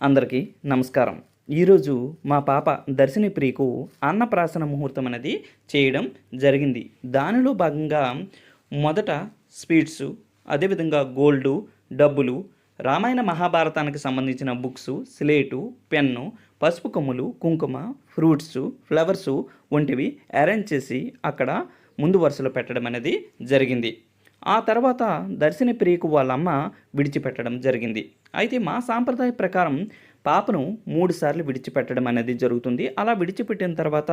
అందరికీ నమస్కారం. ఈరోజు మా పాప దర్శిని ప్రియకు అన్నప్రాసన ముహూర్తం అనేది చేయడం జరిగింది. దానిలో భాగంగా మొదట స్వీట్స్ అదేవిధంగా గోల్డు డబ్బులు రామాయణ మహాభారతానికి సంబంధించిన బుక్స్ స్లేటు పెన్ను పసుపు కొమ్ములు కుంకుమ ఫ్రూట్స్ ఫ్లవర్స్ వంటివి అరేంజ్ చేసి అక్కడ ముందు వరుసలో పెట్టడం అనేది జరిగింది. ఆ తర్వాత దర్శన ప్రియకు వాళ్ళ అమ్మ విడిచిపెట్టడం జరిగింది. అయితే మా సాంప్రదాయ ప్రకారం పాపను మూడుసార్లు విడిచిపెట్టడం అనేది జరుగుతుంది. అలా విడిచిపెట్టిన తర్వాత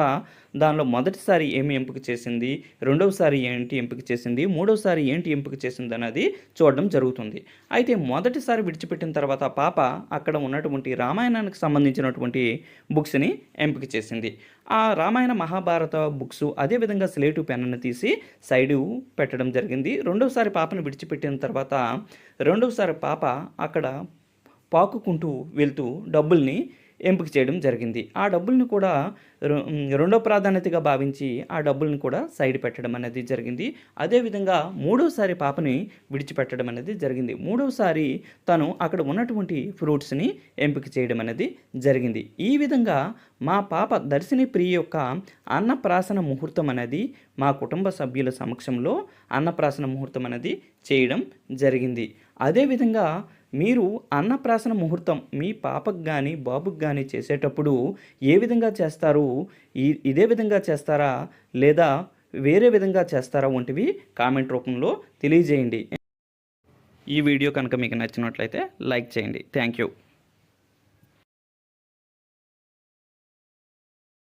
దానిలో మొదటిసారి ఏమి ఎంపిక చేసింది? రెండవసారి ఏంటి ఎంపిక చేసింది? మూడవసారి ఏంటి ఎంపిక చేసింది అనేది చూడడం జరుగుతుంది. అయితే మొదటిసారి విడిచిపెట్టిన తర్వాత పాప అక్కడ ఉన్నటువంటి రామాయణానికి సంబంధించినటువంటి బుక్స్ని ఎంపిక చేసింది. ఆ రామాయణ మహాభారత బుక్స్ అదేవిధంగా స్లేటు పెన్ను తీసి సైడు పెట్టడం జరిగింది. రెండవసారి పాపను విడిచిపెట్టిన తర్వాత రెండవసారి పాప అక్కడ పాకుకుంటూ వెళ్తూ డబ్బుల్ని ఎంపిక చేయడం జరిగింది. ఆ డబ్బుల్ని కూడా రెండో ప్రాధాన్యతగా భావించి ఆ డబ్బుల్ని కూడా సైడ్ పెట్టడం అనేది జరిగింది. అదేవిధంగా మూడోసారి పాపని విడిచిపెట్టడం అనేది జరిగింది. మూడోసారి తను అక్కడ ఉన్నటువంటి ఫ్రూట్స్ని ఎంపిక చేయడం అనేది జరిగింది. ఈ విధంగా మా పాప దర్శిని ప్రియ యొక్క అన్నప్రాసన ముహూర్తం అనేది మా కుటుంబ సభ్యుల సమక్షంలో అన్నప్రాసన ముహూర్తం అనేది చేయడం జరిగింది. అదేవిధంగా మీరు అన్నప్రాసన ముహూర్తం మీ పాపకు కానీ బాబుకు కానీ చేసేటప్పుడు ఏ విధంగా చేస్తారు? ఇదే విధంగా చేస్తారా? లేదా వేరే విధంగా చేస్తారా? వంటివి కామెంట్ రూపంలో తెలియజేయండి. ఈ వీడియో కనుక మీకు నచ్చినట్లయితే లైక్ చేయండి. Thank you.